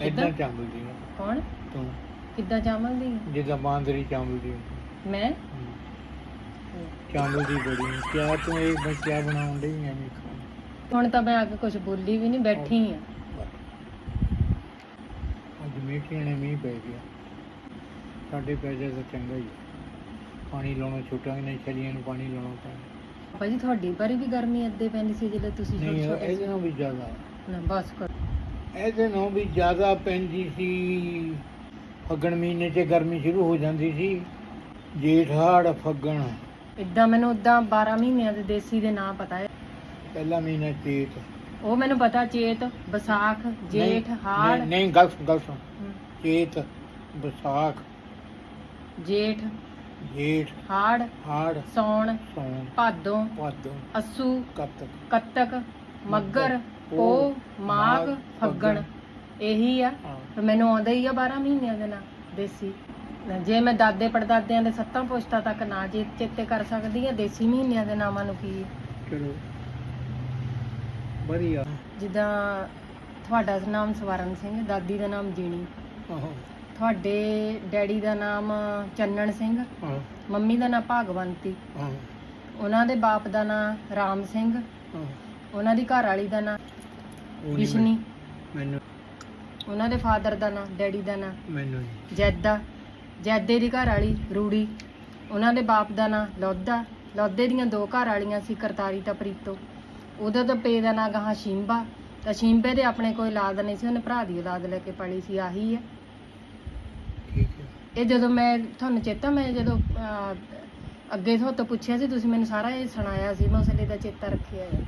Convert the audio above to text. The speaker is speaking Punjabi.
ਇਦਾਂ ਚੰਬਲਦੀ ਆ ਕੌਣ? ਤੂੰ। ਕਿੱਦਾਂ ਜਾਵਾਂਗੀ ਜਿੱਦਾਂ ਬਾਂਦਰੀ ਚੰਬਲਦੀ ਆ। ਮੈਂ? ਚੰਬਲਦੀ ਬੜੀ। ਆ। ਕਿਆ ਤੂੰ ਇਹ ਮੈਂ ਕਿਆ ਬਣਾਉਣ ਡਈ ਐਵੇਂ ਖਾਣ ਹੁਣ ਤਾਂ ਮੈਂ ਆ ਕੇ ਕੁਝ ਬੋਲੀ ਵੀ ਨਹੀਂ ਬੈਠੀ ਆ। ਅੱਜ ਮੀਟੀਆਂ ਨੇ ਮੀਂਹ ਪੈ ਗਿਆ। ਸਾਡੇ ਪੈ ਜਾਏ ਤਾਂ ਚੰਗਾ ਹੀ ਆ। ਪਾਣੀ ਲਾਉਣਾ ਛੁੱਟਾਂਗੇ ਨਹੀਂ ਛਲੀਆਂ ਨੂੰ ਪਾਣੀ ਲਾਉਣਾ ਪੈਣਾ ਭਾਜੀ ਤੁਹਾਡੀ ਵਾਰੀ ਵੀ ਗਰਮੀ ਅੱਦੇ ਪੈਂਦੀ ਸੀ ਜਦੋਂ ਤੁਸੀਂ ਛੋਟੇ ਨਹੀਂ ਛੋਟੇ ਇਹਦੇ ਨਾਲ ਵੀ ਜ਼ਿਆਦਾ। ਸੀ ਨਾ ਬਸ ਕਰ। ਇਹਦੇ ਨਾਲ ਵੀ ਜ਼ਿਆਦਾ ਪੈਂਦੀ ਸੀ। ਫੱਗਣ ਮਹੀਨੇ 'ਚ ਗਰਮੀ ਸ਼ੁਰੂ ਹੋ ਜਾਂਦੀ ਸੀ। ਜੇਠ ਹਾੜ ਫੱਗਣ। ਇਦਾਂ ਮੈਨੂੰ ਉਦਾਂ 12 ਮਹੀਨਿਆਂ ਦੇ ਦੇਸੀ ਦੇ ਨਾਂ ਪਤਾ ਹੈ। ਪਹਿਲਾ ਮਹੀਨਾ ਚੇਤ। ਉਹ ਮੈਨੂੰ ਪਤਾ ਚੇਤ ਵਿਸਾਖ ਜੇਠ ਨਹੀਂ, ਹਾੜ। ਨਹੀਂ- ਨਹੀਂ ਗੱਲ ਸੁਣ ਗੱਲ ਸੁਣ। ਹਮ, ਚੇਤ ਵਿਸਾਖ ਜੇਠ ਜੇਠ ਹਾੜ ਹਾੜ। ਸੌਣ ਸੌਣ। ਭਾਦੋਂ ਭਾਦੋਂ। ਅੱਸੂ ਕੱਤਕ। ਕੱਤਕ। ਮੱਗਰ ਪੋ ਮਾਘ, ਫੱਗਣ। ਇਹੀ ਆ। ਹਾਂ। ਤੇ ਮੈਨੂੰ ਆਉਂਦਾ ਹੀ ਆ 12 ਮਹੀਨਿਆਂ ਦੇ ਨਾਂ ਦੇਸੀ। ਜੇ ਮੈਂ ਦਾਦੇ ਪੜਦਾਦਿਆਂ ਦੇ ਸੱਤਾਂ ਪੁਸ਼ਤਾਂ ਤੱਕ ਨਾ ਜੇ ਚੇਤੇ ਕਰ ਸਕਦੀ ਆ ਦੇਸੀ ਮਹੀਨਿਆਂ ਦੇ ਨਾਮਾਂ ਨੂੰ ਕੀ? ਚਲੋ। ਵਧੀਆ। ਜਿੱਦਾਂ ਤੁਹਾਡਾ ਨਾਮ ਸਵਰਨ ਸਿੰਘ ਦਾਦੀ ਦਾ ਨਾਮ ਜੀਣੀ। ਆਹੋ। ਤੁਹਾਡੇ ਡੈਡੀ ਦਾ ਨਾਮ ਚੰਨਣ ਸਿੰਘ ਮੰਮੀ ਦਾ ਨਾਮ ਭਾਗਵੰਤੀ। ਆਹੋ ਉਹਨਾਂ ਦੇ ਬਾਪ ਦਾ ਨਾਮ ਰਾਮ ਸਿੰਘ। ਉਹਨਾਂ ਦੀ ਘਰ ਵਾਲੀ ਦਾ ਨਾਮ ਉਹ ਨੀ ਵਿਸ਼ਨੀ। ਮੈਨੂੰ ਉਹਨਾਂ ਦੇ ਫਾਦਰ ਦਾ ਨਾਮ ਡੈਡੀ ਦਾ ਨਾਮ ਮੈਨੂੰ ਨੀ। ਜੈਦਾ। ਜੈਦੇ ਦੀ ਘਰ ਵਾਲੀ ਰੂੜੀ। ਉਹਨਾਂ ਦੇ ਬਾਪ ਦਾ ਨਾਂ ਲੋਦਾ ਲੋਦੇ ਦੀਆਂ ਦੋ ਘਰ ਵਾਲੀਆਂ ਸੀ ਕਰਤਾਰੀ ਤਾਂ ਪ੍ਰੀਤੋ। ਉਹਦਾ ਤਾਂ ਪੇ ਦਾ ਨਾਂ ਗਾਹਾਂ ਸ਼ਿੰਬਾ। ਤਾਂ ਸ਼ਿੰਬੇ ਦੇ ਆਪਣੇ ਕੋਈ ਔਲਾਦ ਨਹੀਂ ਸੀ ਉਹਨੇ ਭਰਾ ਦੀ ਔਲਾਦ ਲੈ ਕੇ ਪਲੀ ਸੀ ਆਹੀ ਹੈ ਠੀਕ ਹੈ। ਇਹ ਜਦੋਂ ਮੈਂ ਤੁਹਾਨੂੰ ਚੇਤਾ ਮੈਂ ਜਦੋਂ ਅਹ, ਅੱਗੇ ਤੋਂ ਪੁੱਛਿਆ ਸੀ ਤੁਸੀਂ ਮੈਨੂੰ ਸਾਰਾ ਇਹ ਸੁਣਾਇਆ ਸੀ ਮੈਂ ਉਸ ਲਈ ਦਾ ਚੇਤਾ ਰੱਖਿਆ ਹੈ।